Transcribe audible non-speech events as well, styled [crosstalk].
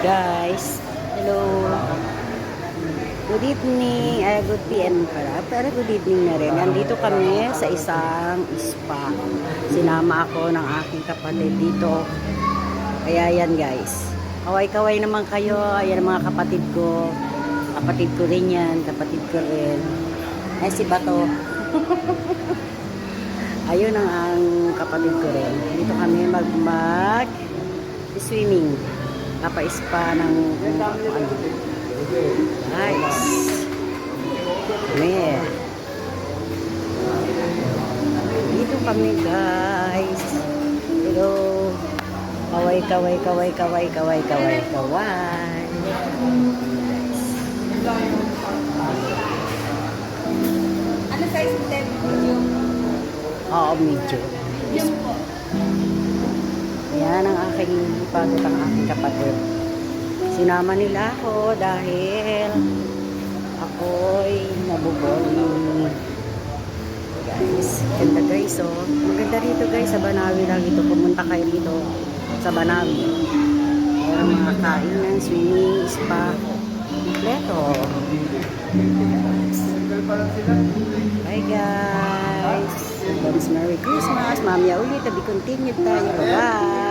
guys. Hello. Good evening. Ay, good PM pala. Pero good evening na rin. Nandito kami sa isang spa. Sinama ako ng aking kapatid dito. Kaya yan guys. Kaway-kaway naman kayo. Ayan mga kapatid ko. Kapatid ko rin yan. Kapatid ko rin. Ay, si Bato. [laughs] Ayun ang, ang kapatid ko rin. Dito kami mag, mag swimming. Napa-spa ng ano. Nice. Man. Dito kami guys. Hello. Kaway, kaway, kaway, kaway, kaway, kaway, kaway. Ano size mo, Ted? Medium? Oo. Medium po. Yan ang aking pagod ang aking kapatid. Sinama nila ako dahil ako'y nabuboling. Guys, ganda guys oh. Maganda rito guys sa Banawi lang ito. Pumunta kayo dito sa Banawi. Meron mga kainan, swimming, spa. Kompleto. Bye guys. Merry Christmas. Mamaya ulit. Tabi continued tayo. Bye.